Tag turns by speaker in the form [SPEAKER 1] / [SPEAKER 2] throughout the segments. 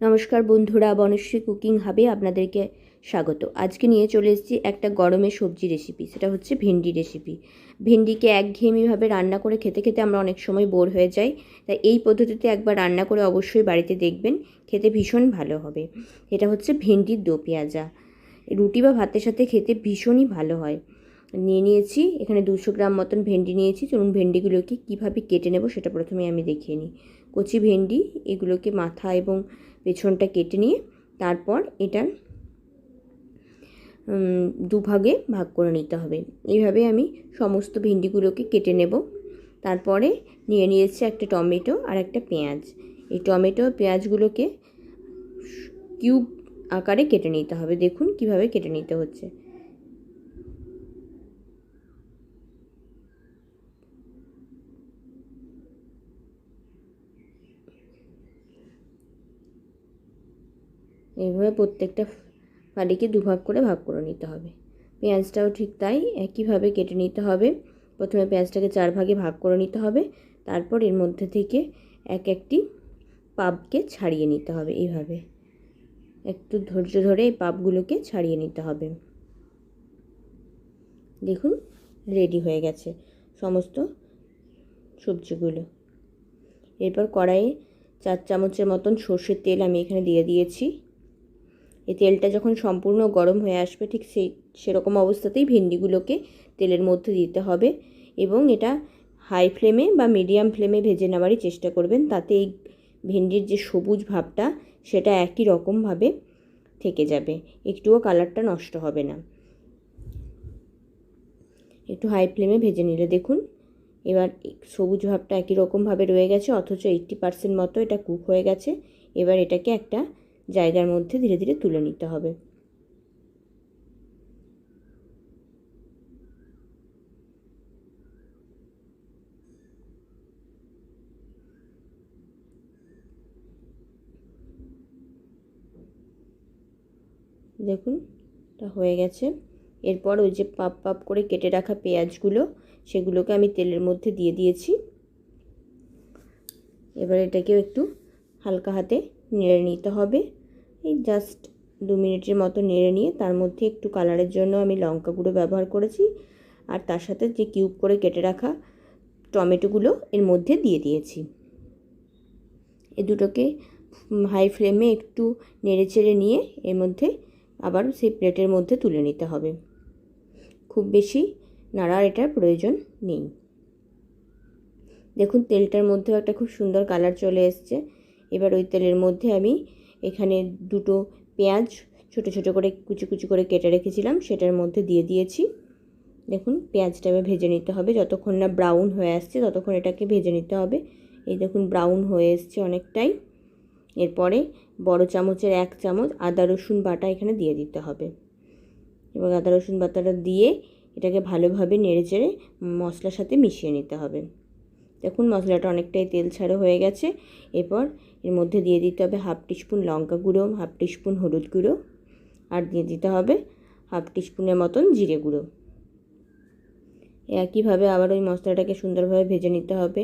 [SPEAKER 1] নমস্কার বন্ধুরা, বনশ্রী কুকিং হাবে আপনাদেরকে স্বাগত। আজকে নিয়ে চলে এসেছি একটা গরমের সবজি রেসিপি সেটা হচ্ছে ভেন্ডি রেসিপি ভেন্ডিকে একঘেয়েমিভাবে রান্না করে খেতে খেতে আমরা অনেক সময় বোর হয়ে যাই, তাই এই পদ্ধতিতে একবার রান্না করে অবশ্যই বাড়িতে দেখবেন, খেতে ভীষণ ভালো হবে। এটা হচ্ছে ভেন্ডির দো পেঁয়াজা। রুটি বা ভাতের সাথে খেতে ভীষণই ভালো হয়। নিয়ে নিয়েছি, এখানে দুশো গ্রাম মতন ভেন্ডি নিয়েছি। চলুন ভেন্ডিগুলোকে কীভাবে কেটে নেব সেটা প্রথমে আমি দেখিয়ে নিই। কচি ভেন্ডি, এগুলোকে মাথা এবং পেছনটা কেটে নিয়ে তারপর এটার দুভাগে ভাগ করে নিতে হবে। এইভাবে আমি সমস্ত ভেন্ডিগুলোকে কেটে নেব। তারপরে নিয়ে নিয়েছি একটা টমেটো আর একটা পেঁয়াজ। এই টমেটো পেঁয়াজগুলোকে কিউব আকারে কেটে নিতে হবে। দেখুন কীভাবে কেটে নিতে হচ্ছে। এইভাবে প্রত্যেকটা ফালিকে দুভাগ করে ভাগ করে নিতে হবে। পেঁয়াজটাও ঠিক তাই, একইভাবে কেটে নিতে হবে। প্রথমে পেঁয়াজটাকে চার ভাগে ভাগ করে নিতে হবে। তারপর এর মধ্যে থেকে এক একটি পাপকে ছাড়িয়ে নিতে হবে এইভাবে। একটু ধৈর্য ধরে এই পাপগুলোকে ছাড়িয়ে নিতে হবে। দেখুন, রেডি হয়ে গেছে সমস্ত সবজিগুলো। এরপর কড়াইয়ে চার চামচের মতন সর্ষের তেল আমি এখানে দিয়ে দিয়েছি। এই তেলটা যখন সম্পূর্ণ গরম হয়ে আসবে, ঠিক সেই, সেরকম অবস্থাতেই ভেন্ডিগুলোকে তেলের মধ্যে দিতে হবে এবং এটা হাই ফ্লেমে বা মিডিয়াম ফ্লেমে ভেজে নেওয়ারই চেষ্টা করবেন। তাতে এই ভেন্ডির যে সবুজ ভাবটা, সেটা একই রকমভাবে থেকে যাবে। একটুও কালারটা নষ্ট হবে না। একটু হাই ফ্লেমে ভেজে নিলে দেখুন, এবার সবুজ ভাবটা একই রকমভাবে রয়ে গেছে, অথচ এইট্টি পার্সেন্ট মতো এটা কুক হয়ে গেছে। এবার এটাকে একটা জায়গার মধ্যে ধীরে ধীরে তুলে নিতে হবে। দেখুন, এটা হয়ে গেছে। এরপর ওই যে পাপ পাপ করে কেটে রাখা পেঁয়াজগুলো, সেগুলোকে আমি তেলের মধ্যে দিয়ে দিয়েছি। এবার এটাকেও একটু হালকা হাতে নেড়ে নিতে হবে। এই জাস্ট দু মিনিটের মতো নেড়ে নিয়ে, তার মধ্যে একটু কালারের জন্য আমি লঙ্কা গুঁড়ো ব্যবহার করেছি। আর তার সাথে যে কিউব করে কেটে রাখা টমেটোগুলো এর মধ্যে দিয়ে দিয়েছি। এ দুটোকে হাই ফ্লেমে একটু নেড়ে চেড়ে নিয়ে, এর মধ্যে আবার সেই প্লেটের মধ্যে তুলে নিতে হবে। খুব বেশি নাড়ার এটার প্রয়োজন নেই। দেখুন, তেলটার মধ্যেও একটা খুব সুন্দর কালার চলে এসছে। এবার ওই তেলের মধ্যে আমি এখানে দুটো পেঁয়াজ ছোট ছোট করে কুচি কুচি করে কেটে রেখেছিলাম, সেটার মধ্যে দিয়ে দিয়েছি। দেখুন, পেঁয়াজটা ভেজে নিতে হবে। যতক্ষণ না ব্রাউন হয়ে আসছে, ততক্ষণ এটাকে ভেজে নিতে হবে। এই দেখুন, ব্রাউন হয়ে এসছে অনেকটাই। এরপরে বড় চামচের এক চামচ আদা, রসুন বাটা এখানে দিয়ে দিতে হবে। এবং আদা, রসুন বাটাটা দিয়ে এটাকে ভালোভাবে নেড়ে চেড়ে মশলার সাথে মিশিয়ে নিতে হবে। দেখুন, মশলাটা অনেকটাই তেল ছাড়া হয়ে গেছে। এরপর এর মধ্যে দিয়ে দিতে হবে হাফ টিস্পুন লঙ্কা গুঁড়ো, হাফ টিস্পুন হলুদ গুঁড়ো আর দিয়ে দিতে হবে হাফ টিস্পুনের মতন জিরে গুঁড়ো। একইভাবে আবার ওই মশলাটাকে সুন্দরভাবে ভেজে নিতে হবে।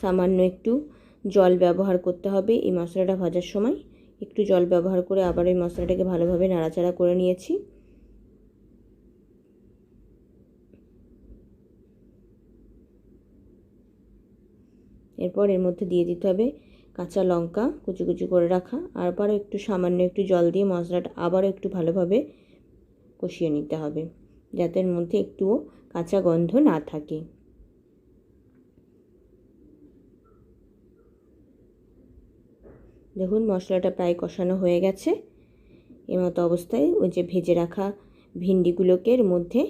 [SPEAKER 1] সামান্য একটু জল ব্যবহার করতে হবে। এই মশলাটা ভাজার সময় একটু জল ব্যবহার করে আবার ওই মশলাটাকে ভালোভাবে নাড়াচাড়া করে নিয়েছি। এরপর এর মধ্যে দিয়ে দিতে হবে কাঁচা লঙ্কা কুচি কুচি করে রাখা আবারও একটু সামান্য একটু জল দিয়ে মশলাটা আবারও একটু ভালোভাবে কষিয়ে নিতে হবে, যাতে এর মধ্যে একটুও কাঁচা গন্ধ না থাকে। দেখুন, মশলাটা প্রায় কষানো হয়ে গেছে। এর মতো অবস্থায় ওই যে ভেজে রাখা ভিন্ডিগুলোকে এর মধ্যে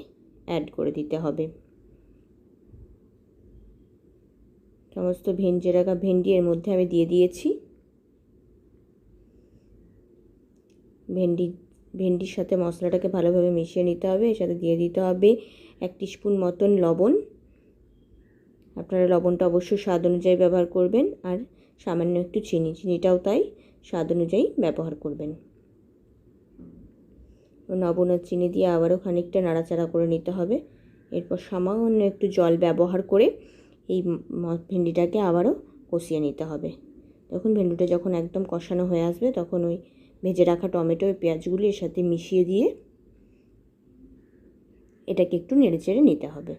[SPEAKER 1] অ্যাড করে দিতে হবে। সমস্ত ভেঞ্জে রাখা ভেন্ডি এর মধ্যে আমি দিয়ে দিয়েছি। ভেন্ডি, ভেন্ডির সাথে মশলাটাকে ভালোভাবে মিশিয়ে নিতে হবে, এর সাথে দিয়ে দিতে হবে এক স্পুন মতন লবণ। আপনারা লবণটা অবশ্যই স্বাদ অনুযায়ী ব্যবহার করবেন, আর সামান্য একটু চিনি, চিনিটাও তাই স্বাদ অনুযায়ী ব্যবহার করবেন। লবণ আর চিনি দিয়ে আবারও খানিকটা নাড়াচাড়া করে নিতে হবে। এরপর সামান্য একটু জল ব্যবহার করে এই ভেন্ডিটাকে আবারও কষিয়ে নিতে হবে। তখন ভেন্ডিটা যখন একদম কষানো হয়ে আসবে, তখন ওই ভেজে রাখা টমেটো পেঁয়াজগুলি এর সাথে মিশিয়ে দিয়ে এটাকে একটু নেড়ে চেড়ে নিতে হবে।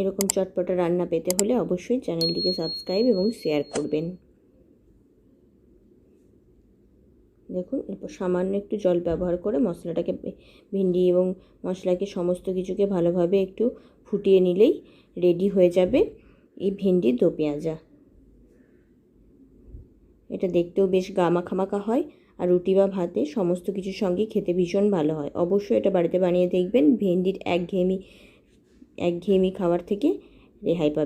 [SPEAKER 1] এরকম চটপটা রান্না পেতে হলে অবশ্যই চ্যানেলটিকে সাবস্ক্রাইব এবং শেয়ার করবেন। দেখুন, এরপর সামান্য একটু জল ব্যবহার করে মশলাটাকে ভিন্ডি এবং মশলাকে সমস্ত কিছুকে ভালোভাবে একটু ফুটিয়ে নিলেই রেডি হয়ে যাবে এই ভেন্ডির দো পেঁয়াজা। এটা দেখতেও বেশ গামাখামাকা হয় আর রুটি বা ভাতে সমস্ত কিছুর সঙ্গে খেতে ভীষণ ভালো হয়। অবশ্যই এটা বাড়িতে বানিয়ে দেখবেন, ভেন্ডির একঘেয়েমি একঘেয়েমি খাবার থেকে রেহাই পাবে।